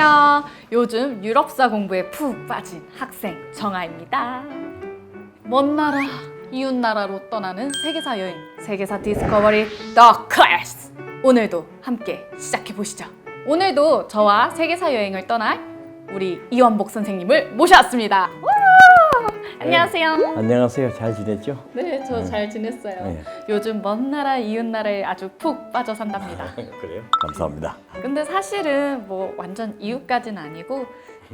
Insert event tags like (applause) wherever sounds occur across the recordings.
안녕하세요. 요즘 유럽사 공부에 푹 빠진 학생 정아입니다. 먼 나라, 이웃 나라로 떠나는 세계사 여행, 세계사 디스커버리 더 클래스. 오늘도 함께 시작해 보시죠. 오늘도 저와 세계사 여행을 떠날 우리 이원복 선생님을 모셔왔습니다. 와! 안녕하세요. 안녕하세요. 잘 지냈죠? 네, 저 잘 지냈어요. 네. 요즘 먼 나라, 이웃 나라에 아주 푹 빠져 산답니다. 그래요? 감사합니다. 근데 사실은 뭐 완전 이웃까지는 아니고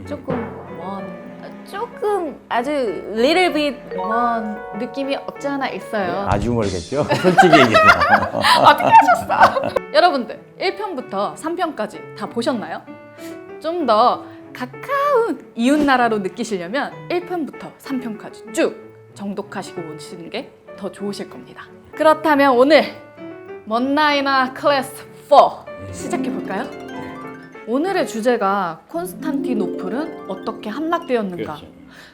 조금 먼 조금 아주 little bit 먼 느낌이 없지 않아 있어요. 아주 모르겠죠? (laughs) 솔직히 얘기해서. 어떻게 하셨어? (laughs) 여러분들 1편부터 3편까지 다 보셨나요? 좀 더 가까 운 이웃 나라로 느끼시려면 1편부터 3편까지 쭉 정독하시고 오시는 게 더 좋으실 겁니다. 그렇다면 오늘 먼 나이나 클래스 4 시작해 볼까요? 오늘의 주제가 콘스탄티노플은 어떻게 함락되었는가? 그렇죠.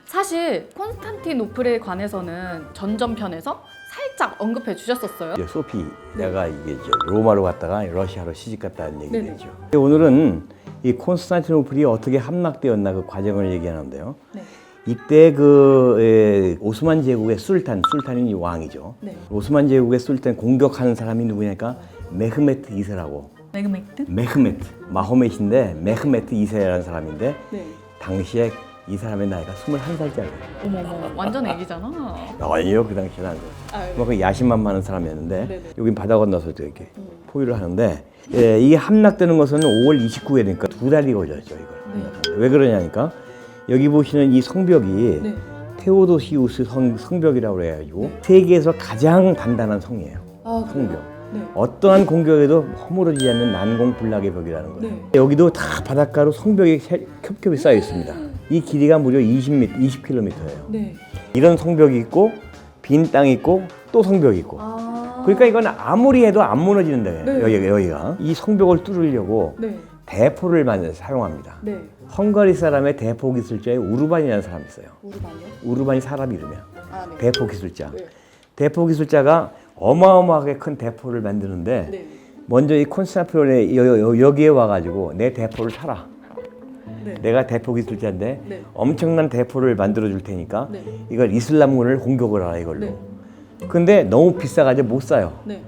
사실 콘스탄티노플에 관해서는 전전편에서 살짝 언급해 주셨었어요. 이제 소피가 이게 이제 로마로 갔다가 러시아로 시집 갔다는 얘기 네네. 되죠. 오늘은 이 콘스탄티노플이 어떻게 함락되었나 그 과정을 얘기하는데요. 네. 이때 그 에, 오스만 제국의 술탄, 술탄이 이 왕이죠. 네. 오스만 제국의 술탄 공격하는 사람이 누구냐니까 메흐메트 2세라고. 메그메트? 메흐메트, 마호멧인데 메흐메트 2세라는 사람인데 네. 당시에 이 사람의 나이가 21살짜리예요. 어머 어머 완전 애기잖아. 아니요 그 당시에는 안 돼요. 아, 그만큼 야심만 많은 사람이었는데 네네. 여긴 바다 건너서 이렇게 포위를 하는데 예, 이게 함락되는 것은 5월 29일이니까 두 달이 걸렸죠 이걸. 함락하는데. 왜 그러냐니까 여기 보시는 이 성벽이 네. 테오도시우스 성, 성벽이라고 그래가지고 세계에서 가장 단단한 성이에요. 아, 성벽. 네. 어떠한 공격에도 허물어지지 않는 난공불락의 벽이라는 거예요. 네. 여기도 다 바닷가로 성벽이 세- 겹겹이 쌓여 있습니다. 이 길이가 무려 20m, 20km예요. 네. 이런 성벽이 있고 빈 땅이 있고 또 성벽이 있고 아. 그러니까 이건 아무리 해도 안 무너지는 데예요 네. 여기가, 여기가 이 성벽을 뚫으려고 네. 대포를 만들어 사용합니다 네. 헝가리 사람의 대포 기술자에 우르반이라는 사람이 있어요 우르반이요? 우르반이 사람 이름이야 아, 네. 대포 기술자 네. 대포 기술자가 어마어마하게 큰 대포를 만드는데 네. 먼저 이 여- 여기에 와가지고 내 대포를 사라 네. 내가 대포 기술자인데 네. 엄청난 대포를 만들어 줄 테니까 네. 이걸 이슬람군을 공격을 하라 이걸로. 네. 근데 너무 비싸가지고 못 사요. 네.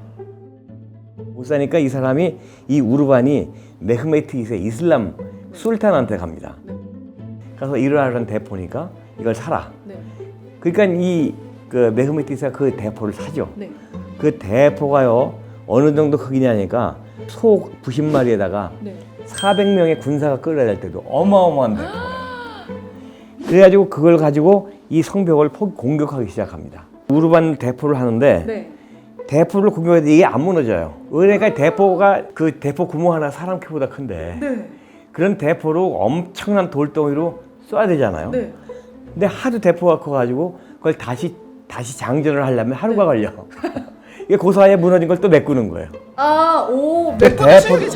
못 사니까 이 사람이 이 우르반이 메흐메트 2세 이슬람 술탄한테 갑니다. 네. 가서 이러한 대포니까 이걸 사라. 네. 그러니까 이그 메흐메트 2세가 그 대포를 사죠. 네. 그 대포가요 어느 정도 크기냐니까 소 90마리에다가 네. 400명의 군사가 끌어야 될 때도 어마어마한 대포예요. 그래가지고 그걸 가지고 이 성벽을 포- 공격하기 시작합니다. 우르반 대포를 하는데 네. 대포를 공격해도 이게 안 무너져요. 그러니까 대포가 그 대포 구멍 하나 사람 키보다 큰데 네. 그런 대포로 엄청난 돌덩이로 쏴야 되잖아요. 네. 근데 하도 대포가 커가지고 그걸 다시 다시 장전을 하려면 하루가 걸려. (laughs) 이게 그 사이에 무너진 걸 또 메꾸는 거예요. 아, 오, 그 몇번 대포- 치우기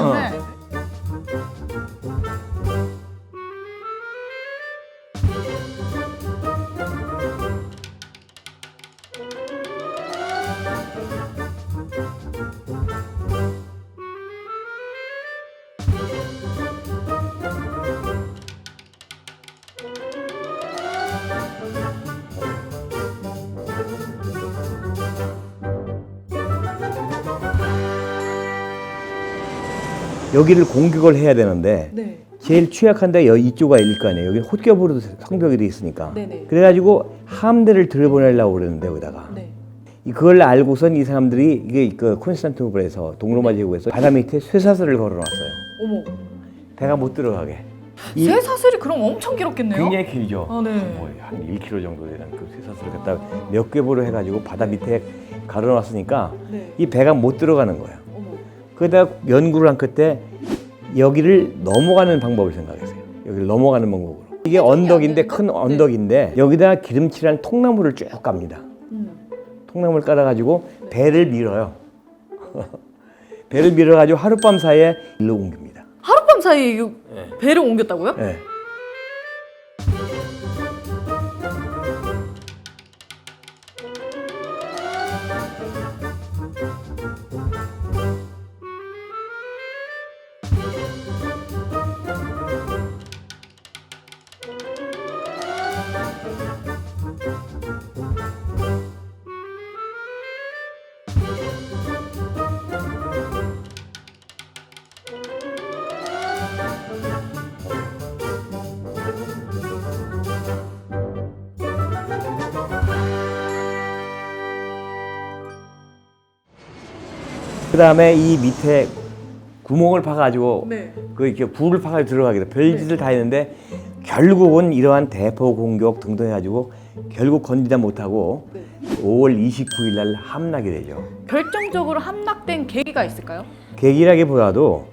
여기를 공격을 해야 되는데 네. 제일 취약한 데가 이쪽가 일거 아니에요. 여기 헛겹으로 성벽이 돼 있으니까. 네네. 그래가지고 함대를 들여보내려고 그랬는데 여기다가 네. 이- 그걸 알고선 이 사람들이 이게 그 콘스탄티노플에서 동로마 제국에서 바다 밑에 쇠사슬을 걸어놨어요. 어머. 배가 못 들어가게. 이새 사슬이 그럼 엄청 길었겠네요. 굉장히 길죠. 아, 네. 뭐한 1km 정도 되는 그 쇠사슬을 갖다 몇 겹으로 해가지고 바다 밑에 가려놨으니까 네. 이 배가 못 들어가는 거예요. 어머. 그러다가 연구를 한 끝에 여기를 넘어가는 방법을 생각했어요. 여기를 넘어가는 방법으로. 이게 언덕인데 큰 네. 언덕인데 여기다 기름칠한 통나무를 쭉 갑니다. 음. 통나무를 깔아가지고 배를 밀어요. (laughs) 배를 밀어가지고 하룻밤 사이에 일로 옮깁니다. 하룻밤 사이에 이 배를 옮겼다고요? 예. 그 다음에 이 밑에 구멍을 파가지고 네. 그 이렇게 불을 파가지고 들어가게 돼. 별짓을 네. 다 했는데 결국은 이러한 대포 공격 등등 해가지고 결국 건지다 못하고 네. 5월 29일 날 함락이 되죠. 결정적으로 함락된 계기가 있을까요? 계기라기보다도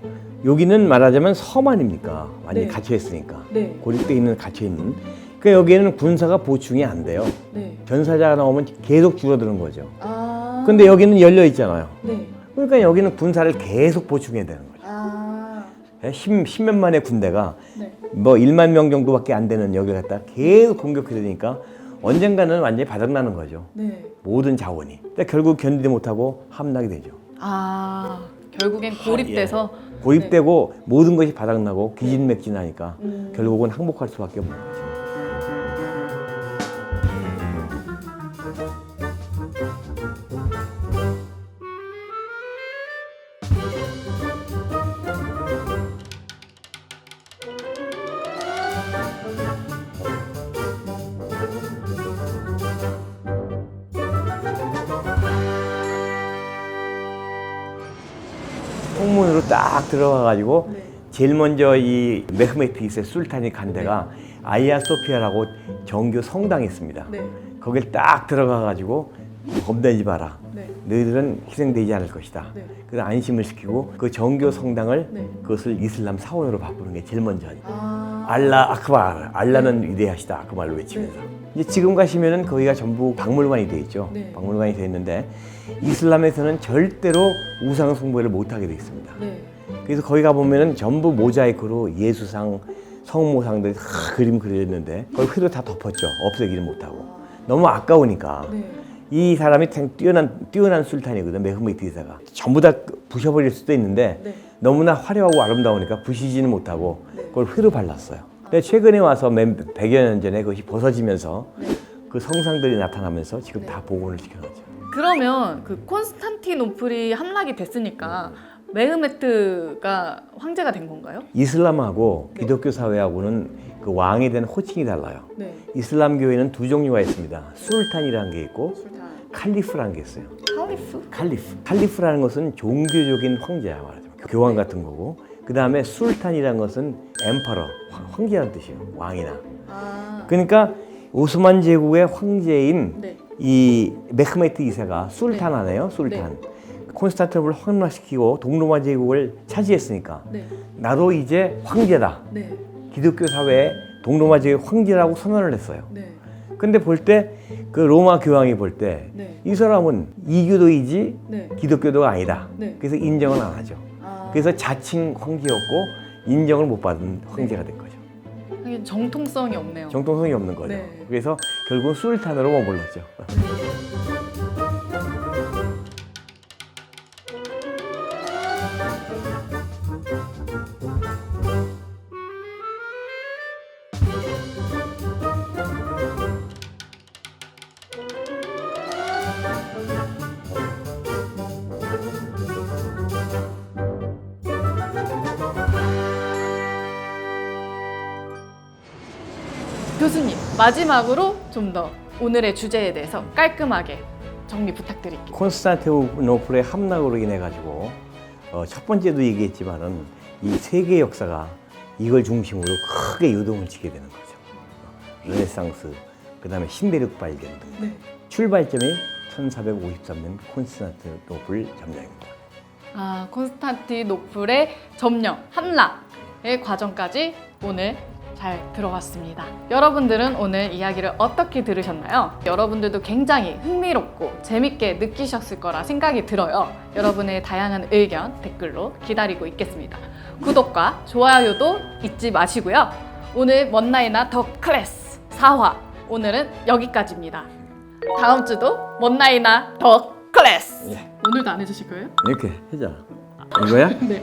여기는 말하자면 섬 아닙니까? 완전히 네. 갇혀 있으니까 네. 고립돼 있는 갇혀 있는. 그러니까 여기에는 군사가 보충이 안 돼요. 네. 전사자가 나오면 계속 줄어드는 거죠. 아. 근데 여기는 열려 있잖아요. 네. 그러니까 여기는 군사를 계속 보충해야 되는. 아. 십, 십몇만의 군대가 네. 뭐 1만 명 정도밖에 안 되는 여기를 갖다 계속 공격해야 되니까 언젠가는 완전히 바닥나는 거죠. 네. 모든 자원이. 근데 결국 견디지 못하고 함락이 되죠. 아. 결국엔 고립돼서 고립되고 모든 것이 바닥나고 기진맥진하니까 음. 결국은 항복할 수밖에 없는 거죠. 홍문으로 딱 들어가가지고 네. 제일 먼저 이 메흐메트 2세 술탄이 간 데가 아이아 소피아라고 정교 성당이 있습니다. 네. 거길 딱 들어가가지고 겁내지 마라. 네. 너희들은 희생되지 않을 것이다. 네. 그래서 안심을 시키고 그 정교 성당을 네. 그것을 이슬람 사원으로 바꾸는 게 제일 먼저. 아. 알라 아크발, 알라는 위대하시다 그 말로 외치면서. 이제 지금 가시면은 거기가 전부 박물관이 돼 있죠. 네. 박물관이 돼 있는데 이슬람에서는 절대로 우상 숭배를 못 하게 돼 있습니다. 네. 그래서 거기 가 보면은 전부 모자이크로 예수상, 성모상들이 다 그림 그려졌는데 거기 휘도 다 덮었죠. 없애기를 못하고 너무 아까우니까 네. 이 사람이 참 뛰어난 뛰어난 술탄이거든 메흐메트 이사가 전부 다 부셔버릴 수도 있는데 네. 너무나 화려하고 아름다우니까 부시지는 못하고 네. 그걸 휘로 발랐어요. 근데 최근에 와서 몇 100여 년 전에 그것이 벗어지면서 네. 그 성상들이 나타나면서 지금 다 복원을 시켜놨죠. 그러면 그 콘스탄티노플이 함락이 됐으니까 메흐메트가 황제가 된 건가요? 이슬람하고 네. 기독교 사회하고는 그 왕에 대한 호칭이 달라요. 네. 이슬람교에는 두 종류가 있습니다. 술탄이라는 게 있고 술탄. 칼리프라는 게 있어요. 칼리프. 칼리프. 칼리프라는 것은 종교적인 황제야 말하자면 교황 같은 거고 그 다음에 술탄이라는 것은 엠퍼러 황제라는 뜻이에요. 왕이나. 아. 그러니까 오스만 제국의 황제인 네. 이 메흐메트 2세가 술탄 하네요. 술탄. 콘스탄티노플을 황락시키고 동로마 제국을 차지했으니까 네. 나도 이제 황제다. 네. 기독교 사회에 동로마 제국 황제라고 선언을 했어요. 네. 근데 볼 때 그 로마 교황이 볼 때이 네. 사람은 이교도이지 네. 기독교도가 아니다. 네. 그래서 인정을 안 하죠. 아. 그래서 자칭 황제였고 인정을 못 받은 황제가 된 거죠. 정통성이 없네요. 정통성이 없는 거죠. 네. 그래서 결국 은 술탄으로 머물렀죠. 교수님 마지막으로 좀 더 오늘의 주제에 대해서 깔끔하게 정리 부탁드릴게요. 콘스탄티노플의 함락으로 인해 가지고 어, 첫 번째도 얘기했지만은 이 세계 역사가 이걸 중심으로 크게 요동을 치게 되는 거죠. 어, 르네상스, 그 다음에 신대륙 발견 등 네. 출발점이 1453년 콘스탄티노플 점령입니다. 아 콘스탄티노플의 점령 함락의 과정까지 오늘 잘 들어봤습니다. 여러분들은 오늘 이야기를 어떻게 들으셨나요? 여러분들도 굉장히 흥미롭고 재밌게 느끼셨을 거라 생각이 들어요. 여러분의 다양한 의견 댓글로 기다리고 있겠습니다. 구독과 좋아요도 잊지 마시고요. 오늘 먼나이나 더 클래스 4화 오늘은 여기까지입니다. 다음 주도 먼나이나 더 클래스 예. 오늘도 안 해주실 거예요? 이렇게 하자. 이거야? (laughs) 네.